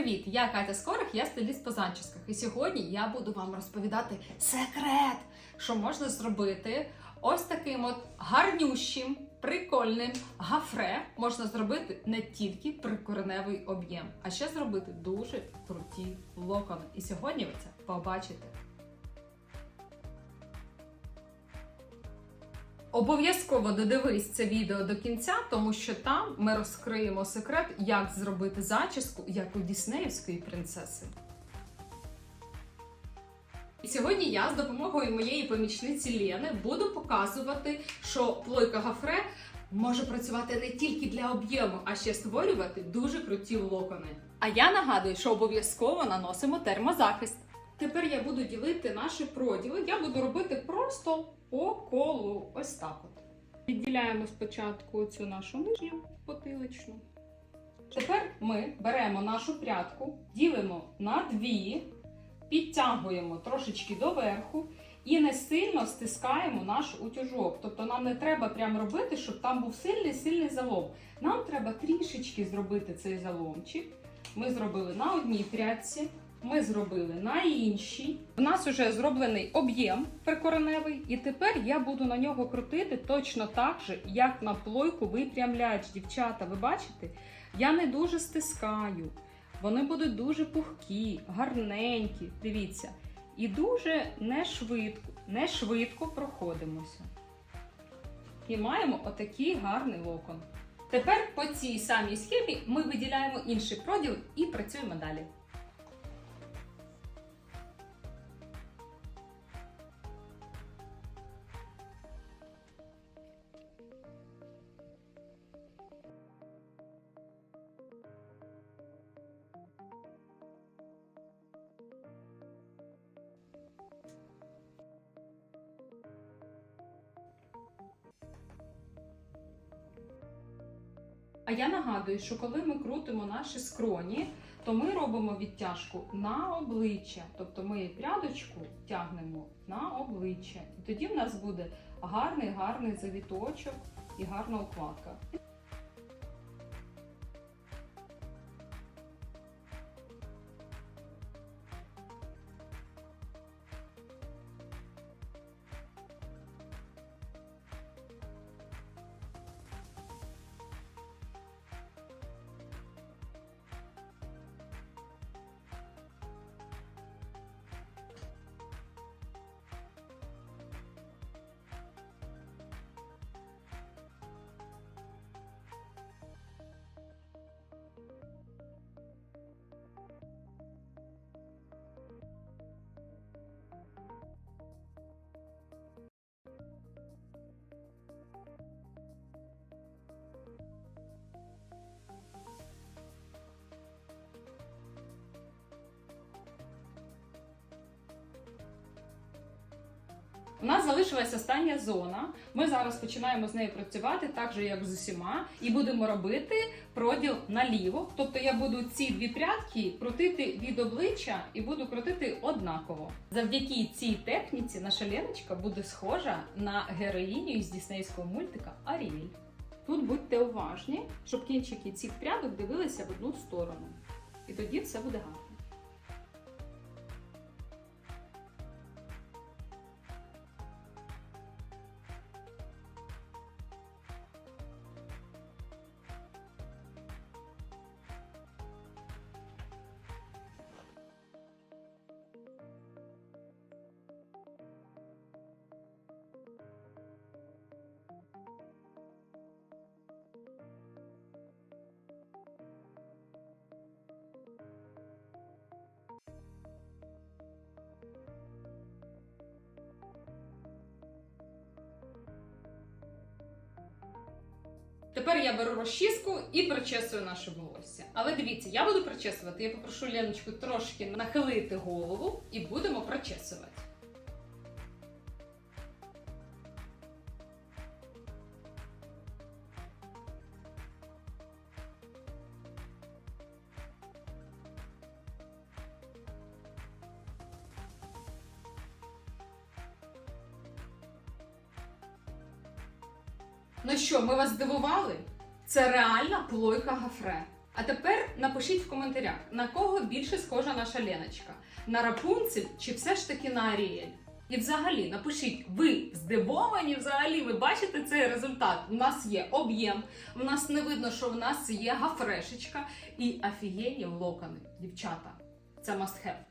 Привіт! Я Катя Скорих, я стиліст по зачісках. І сьогодні я буду вам розповідати секрет, що можна зробити ось таким от гарнющим, прикольним гафре можна зробити не тільки прикореневий об'єм, а ще зробити дуже круті локони. І сьогодні ви це побачите. Обов'язково додивись це відео до кінця, тому що там ми розкриємо секрет, як зробити зачіску, як у Діснеївської принцеси. І сьогодні я з допомогою моєї помічниці Лєни буду показувати, що плойка гафре може працювати не тільки для об'єму, а ще створювати дуже круті локони. А я нагадую, що обов'язково наносимо термозахист. Тепер я буду ділити наші проділи. Я буду робити просто по колу. Ось так от. Відділяємо спочатку цю нашу нижню потиличну. Тепер ми беремо нашу прядку, ділимо на дві, підтягуємо трошечки доверху і не сильно стискаємо наш утюжок. Тобто нам не треба прямо робити, щоб там був сильний-сильний залом. Нам треба трішечки зробити цей заломчик. Ми зробили на одній прядці, ми зробили на іншій. У нас вже зроблений об'єм прикореневий, і тепер я буду на нього крутити точно так же, як на плойку випрямляч. Дівчата, ви бачите? Я не дуже стискаю. Вони будуть дуже пухкі, гарненькі. Дивіться. І дуже не швидко, не швидко проходимося. І маємо отакий гарний локон. Тепер по цій самій схемі ми виділяємо інший проділ і працюємо далі. А я нагадую, що коли ми крутимо наші скроні, то ми робимо відтяжку на обличчя. Тобто ми прядочку тягнемо на обличчя. І тоді в нас буде гарний гарний завіточок і гарна укладка. У нас залишилась остання зона. Ми зараз починаємо з нею працювати так же, як з усіма, і будемо робити проділ наліво. Тобто я буду ці дві прядки крутити від обличчя і буду крутити однаково. Завдяки цій техніці наша Леночка буде схожа на героїню із діснейського мультика Аріель. Тут будьте уважні, щоб кінчики цих прядок дивилися в одну сторону. І тоді все буде гарно. Тепер я беру розчіску і причесую наше волосся. Але дивіться, я буду причесувати. Я попрошу Леночку трошки нахилити голову і будемо причесувати. Ну що, ми вас здивували? Це реальна плойка гафре. А тепер напишіть в коментарях, на кого більше схожа наша Леночка: на Рапунцель чи все ж таки на Аріель? І взагалі напишіть, ви здивовані взагалі, ви бачите цей результат? У нас є об'єм, у нас не видно, що в нас є гафрешечка і офігенні локони. Дівчата, це must have.